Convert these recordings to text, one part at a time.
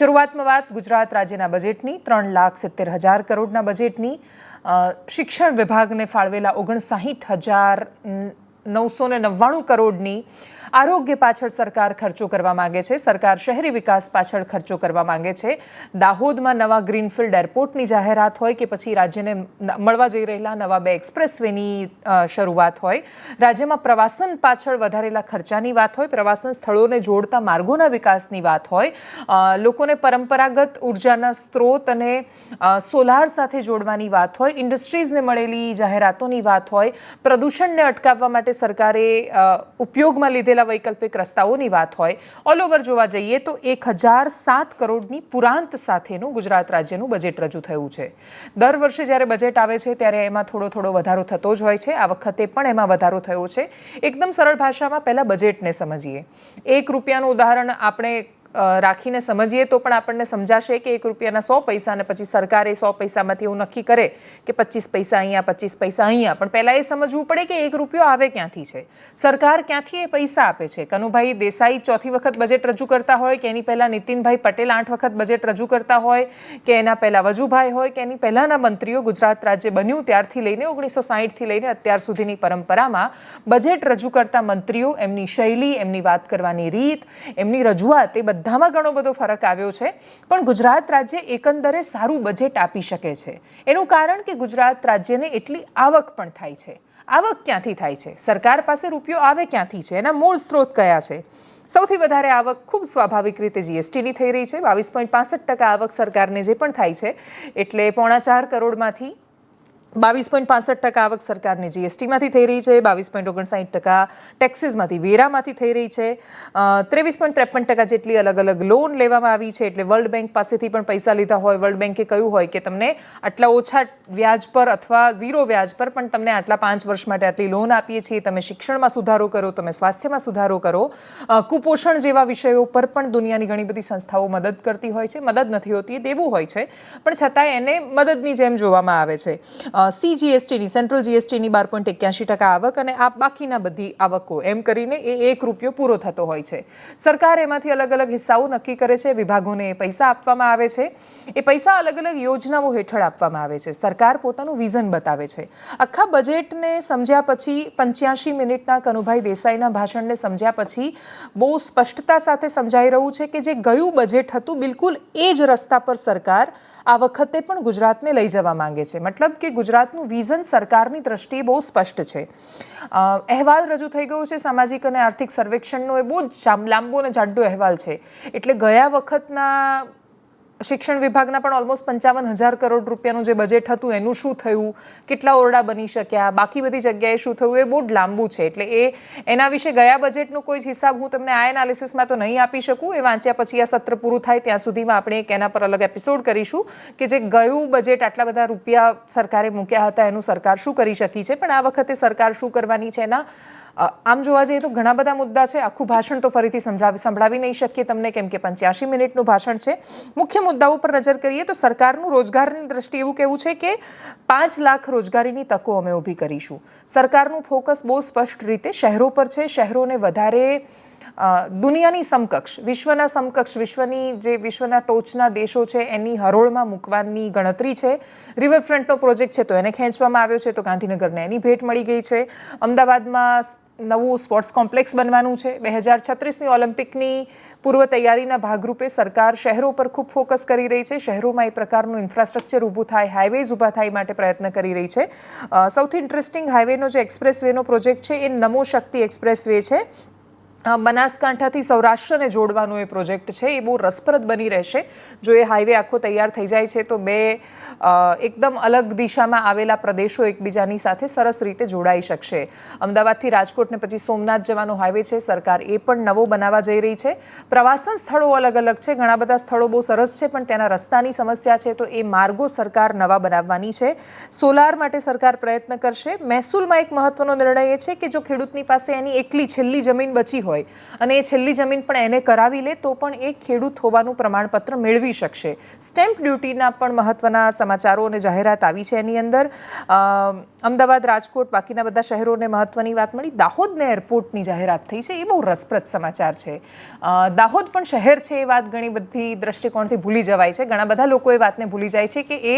શરૂઆતમાં વાત ગુજરાત રાજ્યના બજેટની, ત્રણ લાખ સિત્તેર હજાર કરોડના બજેટની. શિક્ષણ વિભાગને ફાળવેલા ઓગણસાહીઠ હજાર નવસો ને નવ્વાણું કરોડની આરોગ્ય પાછળ સરકાર ખર્ચો કરવા માંગે છે. સરકાર શહેરી વિકાસ પાછળ ખર્ચો કરવા માંગે છે. દાહોદમાં નવા ગ્રીનફિલ્ડ એરપોર્ટની જાહેરાત હોય કે પછી રાજ્યને મળવા જઈ રહેલા નવા બે એક્સપ્રેસવેની વેની શરૂઆત હોય. રાજ્યમાં પ્રવાસન પાછળ વધારેલા ખર્ચાની વાત હોય, પ્રવાસન સ્થળોને જોડતા માર્ગોના વિકાસની વાત હોય લોકોને પરંપરાગત ઉર્જાના સ્ત્રોત અને સોલાર સાથે જોડવાની વાત હોય, ઇન્ડસ્ટ્રીઝને મળેલી જાહેરાતોની વાત હોય, પ્રદૂષણને અટકાવવા માટે સરકારે ઉપયોગમાં લીધેલા વૈકલ્પિક રસ્તાઓની વાત હોય ઓલ ઓવર જોવા જઈએ તો એક હજાર સાત કરોડની પુરાંત સાથેનું ગુજરાત રાજ્યનું બજેટ રજૂ થયું છે. દર વર્ષે જ્યારે બજેટ આવે છે ત્યારે એમાં થોડો થોડો વધારો થતો જ હોય છે. આ વખતે પણ એમાં વધારો થયો છે. એકદમ સરળ ભાષામાં પહેલાં બજેટને સમજીએ. એક રૂપિયાનું ઉદાહરણ આપણે રાખીને સમજીએ તો પણ આપણને સમજાશે કે એક રૂપિયાના સો પૈસા અને પછી સરકારે સો પૈસામાંથી એવું નક્કી કરે કે પચીસ પૈસા અહીંયા, પચીસ પૈસા અહીંયા. પણ પહેલાં એ સમજવું પડે કે એક રૂપિયો આવે ક્યાંથી છે? સરકાર ક્યાંથી એ પૈસા આપે છે? કનુભાઈ દેસાઈ ચોથી વખત બજેટ રજૂ કરતા હોય કે એની પહેલાં નીતિનભાઈ પટેલ આઠ વખત બજેટ રજૂ કરતા હોય કે એના પહેલાં વજુભાઈ હોય કે એની પહેલાંના મંત્રીઓ ગુજરાત રાજ્ય બન્યું ત્યારથી લઈને ઓગણીસો સાહીઠથી લઈને અત્યાર સુધીની પરંપરામાં બજેટ રજૂ કરતા મંત્રીઓ એમની શૈલી, એમની વાત કરવાની રીત, એમની રજૂઆત એ બધામાં ઘણો બધો ફરક આવ્યો છે, પણ ગુજરાત રાજ્ય એકંદરે સારું બજેટ આપી શકે છે. એનું કારણ કે ગુજરાત રાજ્યને એટલી આવક પણ થાય છે. આવક ક્યાંથી થાય છે? સરકાર પાસે રૂપિયો આવે ક્યાંથી છે? એના મૂળ સ્ત્રોત કયા છે? સૌથી વધારે આવક ખૂબ સ્વાભાવિક રીતે જીએસટીની થઈ રહી છે. બાવીસ પોઈન્ટ પાસઠ ટકા આવક સરકારને જે પણ થાય છે, એટલે પોણા ચાર કરોડમાંથી બાવીસ પોઈન્ટ પાસઠ ટકા આવક સરકારની જીએસટીમાંથી થઈ રહી છે, બાવીસ પોઈન્ટ ઓગણસાઠ ટકા ટેક્સીસમાંથી વેરામાંથી થઈ રહી છે. ત્રેવીસ પોઈન્ટ ત્રેપન ટકા જેટલી અલગ અલગ લોન લેવામાં આવી છે એટલે વર્લ્ડ બેંક પાસેથી પણ પૈસા લીધા હોય. વર્લ્ડ બેંકે કહ્યું હોય કે તમને આટલા ઓછા વ્યાજ પર અથવા ઝીરો વ્યાજ પર પણ તમને આટલા પાંચ વર્ષ માટે આટલી લોન આપીએ છીએ. તમે શિક્ષણમાં સુધારો કરો, તમે સ્વાસ્થ્યમાં સુધારો કરો. કુપોષણ જેવા વિષયો પર પણ દુનિયાની ઘણી બધી સંસ્થાઓ મદદ કરતી હોય છે. મદદ નથી હોતી દેવું હોય છે. પણ છતાંય એને મદદની જેમ જોવામાં આવે છે. સી જીએસટીની સેન્ટ્રલ જીએસટીની બાર પોઈન્ટ એક્યાસી ટકા આવક અને આ બાકીના બધી આવકો. એમ કરીને એ એક રૂપિયો પૂરો થતો હોય છે. સરકાર એમાંથી અલગ અલગ હિસ્સાઓ નક્કી કરે છે. વિભાગોને એ પૈસા આપવામાં આવે છે. એ પૈસા અલગ અલગ યોજનાઓ હેઠળ આપવામાં આવે છે. સરકાર પોતાનું વિઝન બતાવે છે. આખા બજેટને સમજ્યા પછી પંચ્યાસી મિનિટના કનુભાઈ દેસાઈના ભાષણને સમજ્યા પછી બહુ સ્પષ્ટતા સાથે સમજાઈ રહ્યું છે કે જે ગયું બજેટ હતું, બિલકુલ એ જ રસ્તા પર સરકાર આ વખતે પણ ગુજરાતને લઈ જવા માંગે છે. મતલબ કે ગુજરાતનું વિઝન સરકારની દ્રષ્ટિએ બહુ સ્પષ્ટ છે. અહેવાલ રજૂ થઈ ગયો છે સામાજિક અને આર્થિક સર્વેક્ષણનો. એ બહુ જ લાંબો અને જાડો અહેવાલ છે. એટલે ગયા વખતના શિક્ષણ વિભાગના પણ ઓલમોસ્ટ પંચાવન હજાર કરોડ રૂપિયાનું જે બજેટ હતું, એનું શું થયું? કેટલા ઓરડા બની શક્યા? બાકી બધી જગ્યાએ શું થયું? એ બહુ લાંબુ છે. એટલે એ, એના વિશે ગયા બજેટનો કોઈ હિસાબ હું તમને આ એનાલિસિસમાં તો નહીં આપી શકું. એ વાંચ્યા પછી આ સત્ર પૂરું થાય ત્યાં સુધીમાં આપણે એક એના પર અલગ એપિસોડ કરીશું કે જે ગયું બજેટ આટલા બધા રૂપિયા સરકારે મૂક્યા હતા, એનું સરકાર શું કરી શકી છે? પણ આ વખતે સરકાર શું કરવાની છે એના આમ જોવા જઈએ તો ઘણા બધા મુદ્દા છે. આખું ભાષણ તો ફરીથી સંભળાવી સંભળાવી નહીં શકીએ તમને, કેમ કે પંચ્યાસી મિનિટનું ભાષણ છે. મુખ્ય મુદ્દાઓ પર નજર કરીએ તો સરકારનું રોજગારની દ્રષ્ટિએ એવું કહેવું છે કે પાંચ લાખ રોજગારીની તકો અમે ઊભી કરીશું. સરકારનું ફોકસ બહુ સ્પષ્ટ રીતે શહેરો પર છે. શહેરોને વધારે દુનિયાની સમકક્ષ, વિશ્વના સમકક્ષ, વિશ્વની જે વિશ્વના ટોચના દેશો છે, એની હરોળમાં મૂકવાની ગણતરી છે. રિવરફ્રન્ટનો પ્રોજેક્ટ છે તો એને ખેંચવામાં આવ્યો છે તો ગાંધીનગરને એની ભેટ મળી ગઈ છે. અમદાવાદમાં નવું સ્પોર્ટ્સ કોમ્પ્લેક્સ બનવાનું છે. બે હજાર છત્રીસની ઓલિમ્પિકની પૂર્વ તૈયારીના ભાગરૂપે સરકાર શહેરો પર ખૂબ ફોકસ કરી રહી છે. શહેરોમાં એ પ્રકારનું ઇન્ફ્રાસ્ટ્રક્ચર ઊભું થાય હાઈવેઝ ઊભા થાય માટે પ્રયત્ન કરી રહી છે. સૌથી ઇન્ટરેસ્ટિંગ હાઈવેનો જે એક્સપ્રેસ વેનો પ્રોજેક્ટ છે એ નમો શક્તિ એક્સપ્રેસ વે છે. બનાસકાંઠાથી સૌરાષ્ટ્રને જોડવાનો એ પ્રોજેક્ટ છે. એ બહુ રસપ્રદ બની રહેશે. જો એ હાઈવે આખો તૈયાર થઈ જાય છે, તો બે એકદમ અલગ દિશામાં આવેલા પ્રદેશો એકબીજાની સાથે સરસ રીતે જોડાઈ શકશે. અમદાવાદથી રાજકોટને પછી સોમનાથ જવાનો હાઈવે છે. સરકાર એ પણ નવો બનાવવા જઈ રહી છે. પ્રવાસન સ્થળો અલગ અલગ છે. ઘણા બધા સ્થળો બહુ સરસ છે, પણ ત્યાંના રસ્તાની સમસ્યા છે, તો એ માર્ગો સરકાર નવા બનાવવાની છે. સોલાર માટે સરકાર પ્રયત્ન કરશે. મહેસૂલમાં એક મહત્વનો નિર્ણય એ છે કે જો ખેડૂતની પાસે એની એકલી છેલ્લી જમીન બચી હોય અને એ છેલ્લી જમીન પણ એને કરાવી લે, તો પણ એ ખેડૂત હોવાનું પ્રમાણપત્ર મેળવી શકશે. સ્ટેમ્પ ડ્યુટીના પણ મહત્વના સમાચારો અને જાહેરાત આવી છે એની અંદર. અમદાવાદ, રાજકોટ, બાકીના બધા શહેરોને મહત્વની વાત મળી. દાહોદને એરપોર્ટની જાહેરાત થઈ છે. એ બહુ રસપ્રદ સમાચાર છે. દાહોદ પણ શહેર છે એ વાત ઘણી બધી દ્રષ્ટિકોણથી ભૂલી જવાય છે. ઘણા બધા લોકો એ વાતને ભૂલી જાય છે કે એ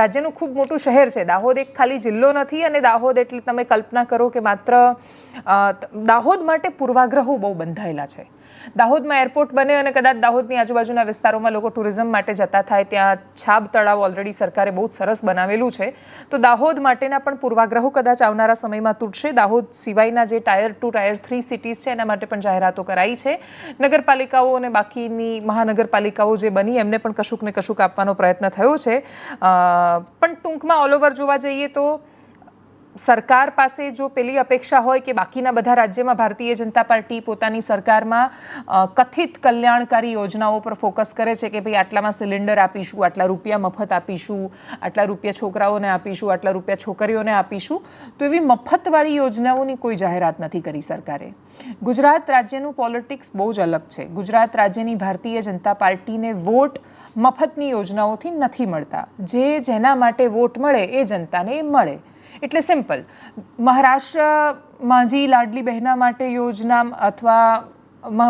રાજ્યનું ખૂબ મોટું શહેર છે. દાહોદ એક ખાલી જિલ્લો નથી અને દાહોદ એટલે તમે કલ્પના કરો કે માત્ર દાહોદ માટે પૂર્વાગ્રહો બહુ બંધાયેલા છે. દાહોદમાં એરપોર્ટ બને અને કદાચ દાહોદની આજુબાજુના વિસ્તારોમાં લોકો ટુરિઝમ માટે જતા થાય, ત્યાં છાબ તળાવ ઓલરેડી સરકારે બહુ સરસ બનાવેલું છે. તો દાહોદ માટેના પણ પૂર્વાગ્રહો કદાચ આવનારા સમયમાં તૂટશે. દાહોદ સિવાયના જે tier two, tier three cities છે, એના માટે પણ જાહેરાતો કરાઈ છે. નગરપાલિકાઓ અને બાકીની મહાનગરપાલિકાઓ જે બની, એમને પણ કશુંક ને કશુંક આપવાનો પ્રયત્ન થયો છે. પણ ટૂંકમાં ઓલ ઓવર જોવા જઈએ તો સરકાર પાસે જો પેલી અપેક્ષા હોય કે બાકીના બધા રાજ્યમાં ભારતીય જનતા પાર્ટી પોતાની સરકારમાં કથિત કલ્યાણકારી યોજનાઓ પર ફોકસ કરે છે કે ભાઈ આટલામાં સિલિન્ડર આપીશું, આટલા રૂપિયા મફત આપીશું, આટલા રૂપિયા છોકરાઓને આપીશું, આટલા રૂપિયા છોકરીઓને આપીશું, તો એવી મફતવાળી યોજનાઓની કોઈ જાહેરાત નથી કરી સરકારે. ગુજરાત રાજ્યનું પોલિટિક્સ બહુ જ અલગ છે. ગુજરાત રાજ્યની ભારતીય જનતા પાર્ટીને વોટ મફતની યોજનાઓથી નથી મળતા. જે જેના માટે વોટ મળે એ જનતાને મળે. એટલે સિમ્પલ મહારાષ્ટ્રમાં જી લાડલી બહેના માટે યોજના અથવા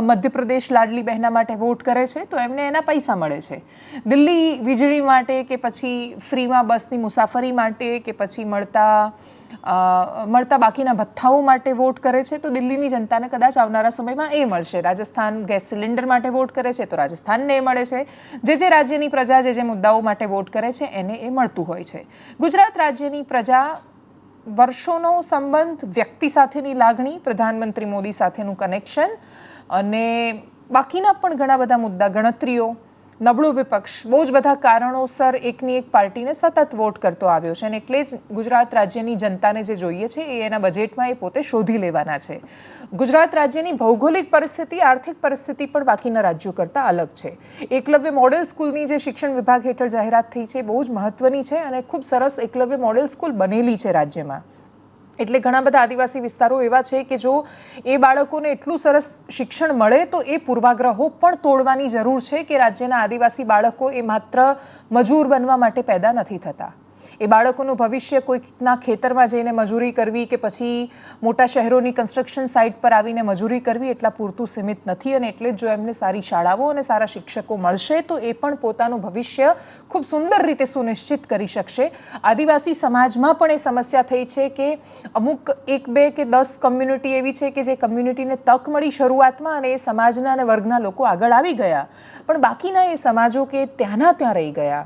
મધ્યપ્રદેશ લાડલી બહેના માટે વોટ કરે છે, તો એમને એના પૈસા મળે છે. દિલ્હી વીજળી માટે કે પછી ફ્રીમાં બસની મુસાફરી માટે કે પછી મળતા મળતા બાકીના ભથ્થાઓ માટે વોટ કરે છે, તો દિલ્હીની જનતાને કદાચ આવનારા સમયમાં એ મળશે. રાજસ્થાન ગેસ સિલિન્ડર માટે વોટ કરે છે, તો રાજસ્થાનને એ મળે છે. જે જે રાજ્યની પ્રજા જે જે મુદ્દાઓ માટે વોટ કરે છે, એને એ મળતું હોય છે. ગુજરાત રાજ્યની પ્રજા વર્ષોનો સંબંધ, વ્યક્તિ સાથેની લાગણી, પ્રધાનમંત્રી મોદી સાથેનું કનેક્શન અને બાકીના પણ ઘણા બધા મુદ્દા, ગણતરીઓ નબળું વિપક્ષ. બહુ જ બધા કારણોસર એકની એક પાર્ટીને સતત વોટ કરતો આવ્યો છે અને એટલે જ ગુજરાત રાજ્યની જનતાને જે જોઈએ છે એ એના બજેટમાં એ પોતે શોધી લેવાના છે. ગુજરાત રાજ્યની ભૌગોલિક પરિસ્થિતિ, આર્થિક પરિસ્થિતિ પણ બાકીના રાજ્યો કરતાં અલગ છે. એકલવ્ય મોડેલ સ્કૂલની જે શિક્ષણ વિભાગ હેઠળ જાહેરાત થઈ છે બહુ જ મહત્વની છે અને ખૂબ સરસ એકલવ્ય મોડેલ સ્કૂલ બનેલી છે રાજ્યમાં. એટલે ઘણા બધા આદિવાસી વિસ્તારો એવા છે કે જો એ બાળકોને એટલું સરસ શિક્ષણ મળે તો એ પૂર્વાગ્રહો પણ તોડવાની જરૂર છે કે રાજ્યના આદિવાસી બાળકો એ માત્ર મજૂર બનવા માટે પેદા નથી થતા. એ બાળકોનું ભવિષ્ય કોઈકના ખેતરમાં જઈને મજૂરી કરવી કે પછી મોટા શહેરોની કન્સ્ટ્રક્શન સાઇટ પર આવીને મજૂરી કરવી એટલા પૂરતું સીમિત નથી અને એટલે જ જો એમને સારી શાળાઓ અને સારા શિક્ષકો મળશે તો એ પણ પોતાનું ભવિષ્ય ખૂબ સુંદર રીતે સુનિશ્ચિત કરી શકશે. આદિવાસી સમાજમાં પણ એ સમસ્યા થઈ છે કે અમુક એક બે કે દસ કમ્યુનિટી એવી છે કે જે કમ્યુનિટીને તક મળી શરૂઆતમાં અને એ સમાજના અને વર્ગના લોકો આગળ આવી ગયા. પણ બાકીના એ સમાજો કે ત્યાંના ત્યાં રહી ગયા.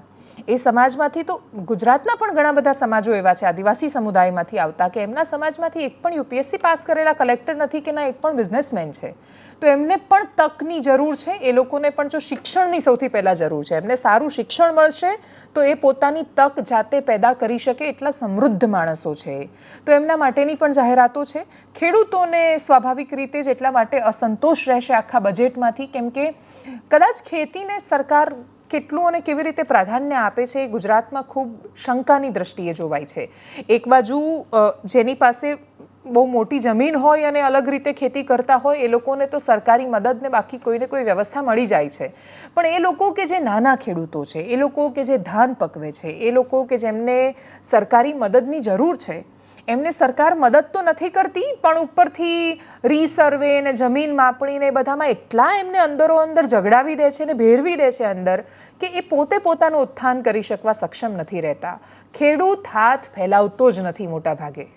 એ સમાજમાંથી તો ગુજરાતના પણ ઘણા બધા સમાજો એવા છે, આદિવાસી સમુદાયમાંથી આવતા કે એમના સમાજમાંથી એક પણ યુપીએસસી પાસ કરેલા કલેક્ટર નથી કે ના, એક પણ બિઝનેસમેન છે. તો એમને પણ તકની જરૂર છે, એ લોકોને પણ જો શિક્ષણની સૌથી પહેલાં જરૂર છે. એમને સારું શિક્ષણ મળશે તો એ પોતાની તક જાતે પેદા કરી શકે એટલા સમૃદ્ધ માણસો છે. તો એમના માટેની પણ જાહેરાતો છે. ખેડૂતોને સ્વાભાવિક રીતે જ એટલા માટે અસંતોષ રહેશે આખા બજેટમાંથી, કેમ કે કદાચ ખેતીને સરકાર કેટલું અને કેવી રીતે પ્રાધાન્ય આપે છે એ ગુજરાતમાં ખૂબ શંકાની દ્રષ્ટિએ જોવાય છે. એક બાજુ જેની પાસે બહુ મોટી જમીન હોય અને અલગ રીતે ખેતી કરતા હોય, એ લોકોને તો સરકારી મદદને બાકી કોઈને કોઈ વ્યવસ્થા મળી જાય છે. પણ એ લોકો કે જે નાના ખેડૂતો છે, એ લોકો કે જે ધાન પકવે છે, એ લોકો કે જેમને સરકારી મદદની જરૂર છે એમને સરકાર મદદ તો નથી કરતી, પણ ઉપરથી રીસર્વે ને જમીન માપણી ને બધામાં એટલા એમને અંદરો અંદર ઝઘડાવી દે છે ને ભેરવી દે છે અંદર કે એ પોતે પોતાનું ઉત્થાન કરી શકવા સક્ષમ નથી રહેતા. ખેડૂત હાથ ફેલાવતો જ નથી મોટા ભાગે.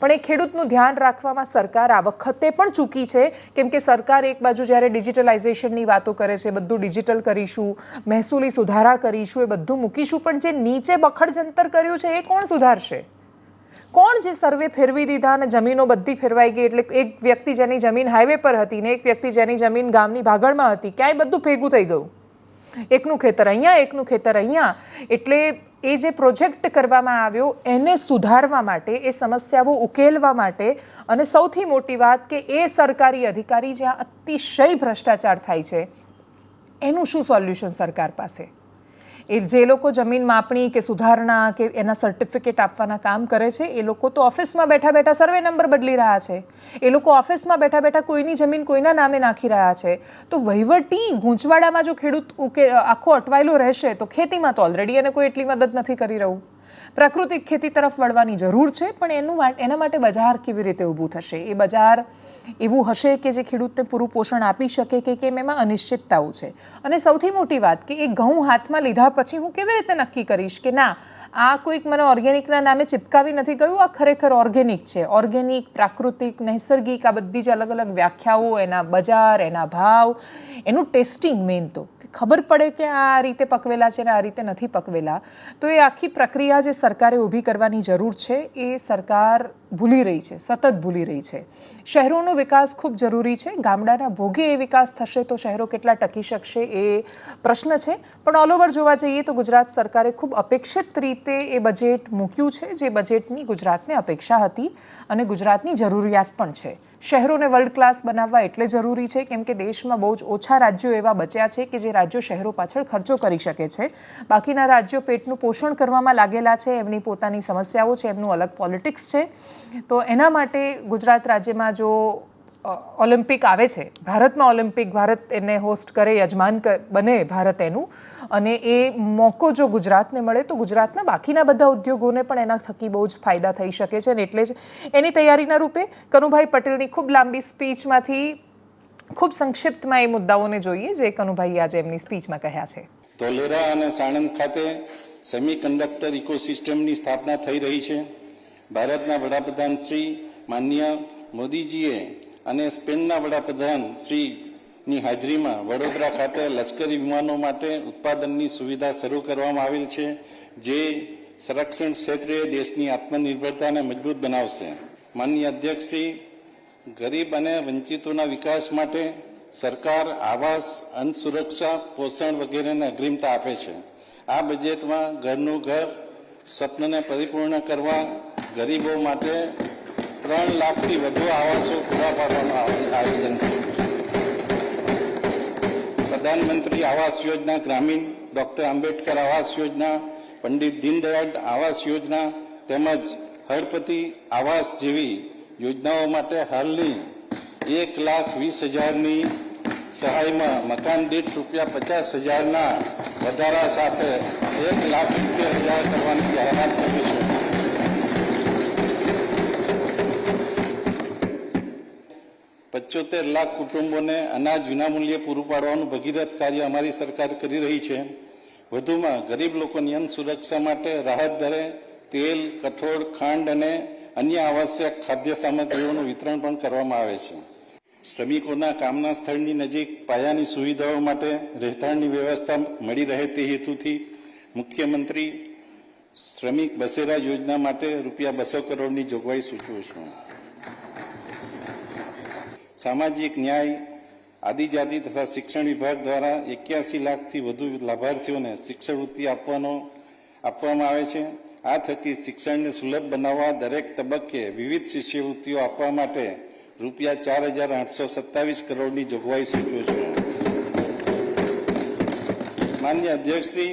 પણ એ ખેડૂતનું ધ્યાન રાખવામાં સરકાર આ વખતે પણ ચૂકી છે. કેમ કે સરકાર એક બાજુ જ્યારે ડિજિટલાઇઝેશનની વાતો કરે છે, બધું ડિજિટલ કરીશું, મહેસૂલી સુધારા કરીશું, એ બધું મૂકીશું, પણ જે નીચે બખડ જંતર કર્યું છે, એ કોણ સુધારશે? કોણ જે સર્વે ફેરવી દીધા અને જમીનો બધી ફેરવાઈ ગઈ એટલે એક વ્યક્તિ જેની જમીન હાઈવે પર હતી ને એક વ્યક્તિ જેની જમીન ગામની ભાગળમાં હતી, ક્યાંય બધું ભેગું થઈ ગયું. એકનું ખેતર અહીંયા, એકનું ખેતર અહીંયા. એટલે એ જે પ્રોજેક્ટ કરવામાં આવ્યો, એને સુધારવા માટે, એ સમસ્યાઓ ઉકેલવા માટે અને સૌથી મોટી વાત કે એ સરકારી અધિકારી જ્યાં અતિશય ભ્રષ્ટાચાર થાય છે, એનું શું સોલ્યુશન સરકાર પાસે? એ જે લોકો જમીન માપણી કે સુધારણા કે એના સર્ટિફિકેટ આપવાના કામ કરે છે, એ લોકો તો ઓફિસમાં બેઠા બેઠા સર્વે નંબર બદલી રહ્યા છે. એ લોકો ઓફિસમાં બેઠા બેઠા કોઈની જમીન કોઈના નામે નાખી રહ્યા છે. તો વહીવટી ગૂંચવાડામાં જો ખેડૂત આખો અટવાયેલો રહેશે, તો ખેતીમાં તો ઓલરેડી એને કોઈ એટલી મદદ નથી કરી રહ્યું. પ્રાકૃતિક ખેતી તરફ વળવાની જરૂર છે, પણ એનું એના માટે બજાર કેવી રીતે ઊભું થશે? એ બજાર એવું હશે કે જે ખેડૂતને પૂરું પોષણ આપી શકે કે કેમ, એમાં અનિશ્ચિતતાઓ છે. અને સૌથી મોટી વાત કે એ ઘઉં હાથમાં લીધા પછી હું કેવી રીતે નક્કી કરીશ કે ના આ કોઈક મને ઓર્ગેનિકના નામે ચિપકાવી નથી ગયું, આ ખરેખર ઓર્ગેનિક છે. ઓર્ગેનિક, પ્રાકૃતિક, નૈસર્ગિક, આ બધી જ અલગ અલગ વ્યાખ્યાઓ, એના બજાર, એના ભાવ, એનું ટેસ્ટિંગ મેઇન તો. ખબર પડે કે આ રીતે પકવેલા છે ને આ રીતે નથી પકવેલા. તો એ આખી પ્રક્રિયા જે સરકારે ઊભી કરવાની જરૂર છે, એ સરકાર ભૂલી રહી છે, સતત ભૂલી રહી છે. શહેરોનો વિકાસ ખૂબ જરૂરી છે. ગામડાના ભોગે એ વિકાસ થશે તો શહેરો કેટલા ટકી શકશે એ પ્રશ્ન છે. પણ ઓલ ઓવર જોવા જઈએ તો ગુજરાત સરકારે ખૂબ અપેક્ષિત રીતે એ બજેટ મૂક્યું છે, જે બજેટની ગુજરાતને અપેક્ષા હતી અને ગુજરાતની જરૂરિયાત પણ છે. શહેરોને વર્લ્ડ ક્લાસ બનાવવા એટલે જરૂરી છે, કેમ કે દેશમાં બહુ જ ઓછા રાજ્યો એવા બચ્યા છે કે જે રાજ્યો શહેરો પાછળ ખર્ચો કરી શકે છે. બાકીના રાજ્યો પેટનું પોષણ કરવામાં લાગેલા છે, એમની પોતાની સમસ્યાઓ છે, એમનું અલગ પોલિટિક્સ છે. તો એના માટે ગુજરાત રાજ્યમાં જો ઓલિમ્પિક આવે છે. ભારતમાં ઓલિમ્પિક ભારત એને હોસ્ટ કરે, યજમાન બને ભારત એનું. અને એ મોકો જો ગુજરાતને મળે તો ગુજરાતના બાકીના બધા ઉદ્યોગોને પણ એના થકી બહુ જ ફાયદા થઈ શકે છે અને એટલે જ એની તૈયારીના રૂપે કનુભાઈ પટેલની ખૂબ લાંબી સ્પીચમાંથી ખૂબ સંક્ષિપ્તમાં એ મુદ્દાઓને જોઈએ જે કનુભાઈ આજે એમની સ્પીચમાં કહ્યા છે. ધોલેરા અને સાણંદ ખાતે સેમિકન્ડક્ટર ઇકોસિસ્ટમની સ્થાપના થઈ રહી છે. ભારતના વડાપ્રધાન શ્રી માન્ય મોદીજીએ અને સ્પેનના વડાપ્રધાન શ્રીની હાજરીમાં વડોદરા ખાતે લશ્કરી વિમાનો માટે ઉત્પાદનની સુવિધા શરૂ કરવામાં આવેલ છે, જે સંરક્ષણ ક્ષેત્રે દેશની આત્મનિર્ભરતાને મજબૂત બનાવશે. માનનીય અધ્યક્ષશ્રી ગરીબ અને વંચિતોના વિકાસ માટે સરકાર આવાસ અન્ન સુરક્ષા પોષણ વગેરેને અગ્રિમતા આપે છે. આ બજેટમાં ઘરનું ઘર, સ્વપ્નને પરિપૂર્ણ કરવા ગરીબો માટે ત્રણ લાખથી વધુ આવાસો પૂરા પાડવાનું આયો- આયોજન કર્યું. પ્રધાનમંત્રી આવાસ યોજના, ગ્રામીણ ડોક્ટર આંબેડકર આવાસ યોજના, પંડિત દીનદયાળ આવાસ યોજના તેમજ હળપતિ આવાસ જેવી યોજનાઓ માટે હાલની એક લાખ વીસ હજારની સહાયમાં મકાન દીઠ રૂપિયા પચાસ હજારના વધારા સાથે એક લાખ સિત્તેર હજાર કરવાની જાહેરાત કરી છે. પચોતેર લાખ કુટુંબોને અનાજ વિનામૂલ્યે પૂરું પાડવાનું ભગીરથ કાર્ય અમારી સરકાર કરી રહી છે. વધુમાં ગરીબ લોકોની અન્ન સુરક્ષા માટે રાહત દરે તેલ, કઠોળ, ખાંડ અને અન્ય આવશ્યક ખાદ્ય સામગ્રીઓનું વિતરણ પણ કરવામાં આવે છે. શ્રમિકોના કામના સ્થળની નજીક પાયાની સુવિધાઓ માટે રહેઠાણની વ્યવસ્થા મળી રહે તે હેતુથી મુખ્યમંત્રી શ્રમિક બસેરા યોજના માટે રૂપિયા બસો કરોડની જોગવાઈ સૂચવું છું. સામાજિક ન્યાય, આદિજાતિ તથા શિક્ષણ વિભાગ દ્વારા એક્યાસી લાખથી વધુ લાભાર્થીઓને શિક્ષણવૃત્તિ આપવાનો, આપવામાં આવે છે. આ થકી શિક્ષણને સુલભ બનાવવા દરેક તબક્કે વિવિધ શિષ્યવૃત્તિઓ આપવા માટે રૂપિયા ચાર હજાર આઠસો સત્તાવીસ કરોડની જોગવાઈ સૂચવું છું. માન્ય અધ્યક્ષશ્રી,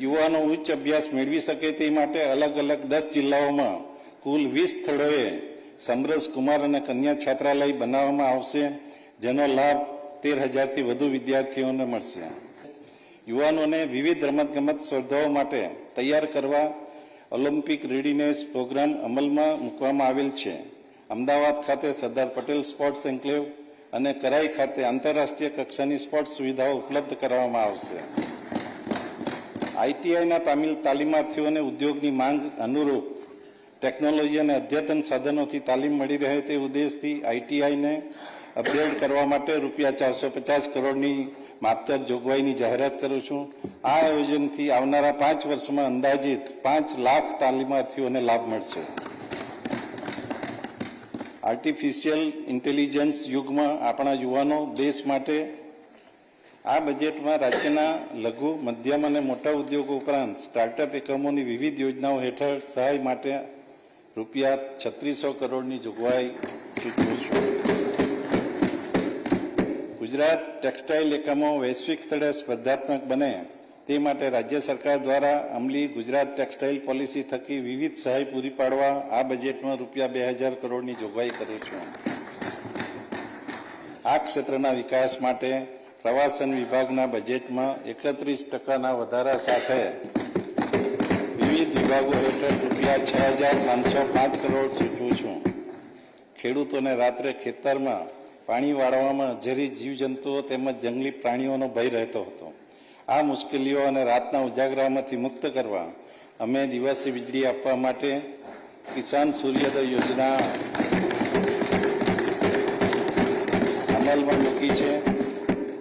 યુવાનો ઉચ્ચ અભ્યાસ મેળવી શકે તે માટે અલગ અલગ દસ જિલ્લાઓમાં કુલ વીસ સ્થળોએ સમરસ કુમાર અને કન્યા છાત્રાલય બનાવવામાં આવશે, જેનો લાભ તેર હજારથી વધુ વિદ્યાર્થીઓને મળશે. યુવાનોને વિવિધ રમતગમત સ્પર્ધાઓ માટે તૈયાર કરવા ઓલિમ્પિક રેડીનેસ પ્રોગ્રામ અમલમાં મૂકવામાં આવેલ છે. અમદાવાદ ખાતે સરદાર પટેલ સ્પોર્ટ્સ એન્કલેવ અને કરાઈ ખાતે આંતરરાષ્ટ્રીય કક્ષાની સ્પોર્ટ્સ સુવિધાઓ ઉપલબ્ધ કરાવવામાં આવશે. આઈટીઆઈના તામિલ તાલીમાર્થીઓને ઉદ્યોગની માંગ અનુરૂપ ટેકનોલોજી અને અદ્યતન સાધનોથી તાલીમ મળી રહે તે ઉદ્દેશથી આઈટીઆઈને અપગ્રેડ કરવા માટે રૂપિયા ચારસો પચાસ કરોડની માપતર જોગવાઈની જાહેરાત કરું છું. આ આયોજનથી આવનારા પાંચ વર્ષમાં અંદાજિત પાંચ લાખ તાલીમાર્થીઓને લાભ મળશે. આર્ટિફિશિયલ ઇન્ટેલિજન્સ યુગમાં આપણા યુવાનો દેશ માટે આ બજેટમાં રાજ્યના લઘુ, મધ્યમ અને મોટા ઉદ્યોગો ઉપરાંત સ્ટાર્ટઅપ એકમોની વિવિધ યોજનાઓ હેઠળ સહાય માટે રૂપિયા છત્રીસો કરોડની જોગવાઈ સૂચવું છું. ગુજરાત ટેક્સટાઇલ એકમો વૈશ્વિક સ્તરે સ્પર્ધાત્મક બને તે માટે રાજ્ય સરકાર દ્વારા અમલી ગુજરાત ટેક્સટાઇલ પોલિસી થકી વિવિધ સહાય પૂરી પાડવા આ બજેટમાં રૂપિયા બે હજાર કરોડની જોગવાઈ કરું છું. આ ક્ષેત્રના વિકાસ માટે પ્રવાસન વિભાગના બજેટમાં એકત્રીસ ટકાના વધારા સાથે વિભાગો હેઠળ રૂપિયા છ હજાર પાંચસો પાંચ કરોડ સૂચવું છું. ખેડૂતોને રાત્રે ખેતરમાં પાણી વાળવામાં ઝેરી જીવજંતુઓ તેમજ જંગલી પ્રાણીઓનો ભય રહેતો હતો. આ મુશ્કેલીઓ અને રાતના ઉજાગરામાંથી મુક્ત કરવા અમે દિવસે વીજળી આપવા માટે કિસાન સૂર્યોદય યોજના અમલમાં મૂકી છે.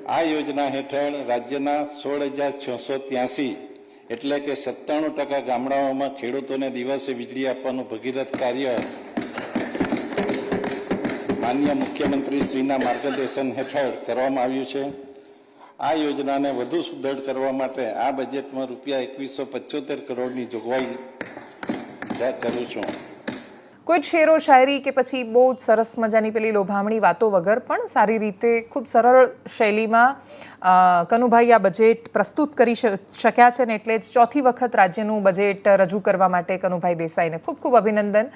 આ યોજના હેઠળ રાજ્યના સોળ હજાર છસો ત્યાસી એટલે કે સત્તાણું ટકા ગામડાઓમાં ખેડૂતોને દિવસે વીજળી આપવાનું ભગીરથ કાર્ય માન્ય મુખ્યમંત્રી શ્રીના માર્ગદર્શન હેઠળ કરવામાં આવ્યું છે. આ યોજનાને વધુ સુદૃઢ કરવા માટે આ બજેટમાં રૂપિયા એકવીસો પચોતેર કરોડની જોગવાઈ કરું છું. કોઈ જ શેરો, શાયરી કે પછી બહુ જ સરસ મજાની પેલી લોભામણી વાતો વગર પણ સારી રીતે ખૂબ સરળ શૈલીમાં કનુભાઈ આ બજેટ પ્રસ્તુત કરી શક્યા છે ને એટલે જ ચોથી વખત રાજ્યનું બજેટ રજૂ કરવા માટે કનુભાઈ દેસાઈને ખૂબ ખૂબ અભિનંદન.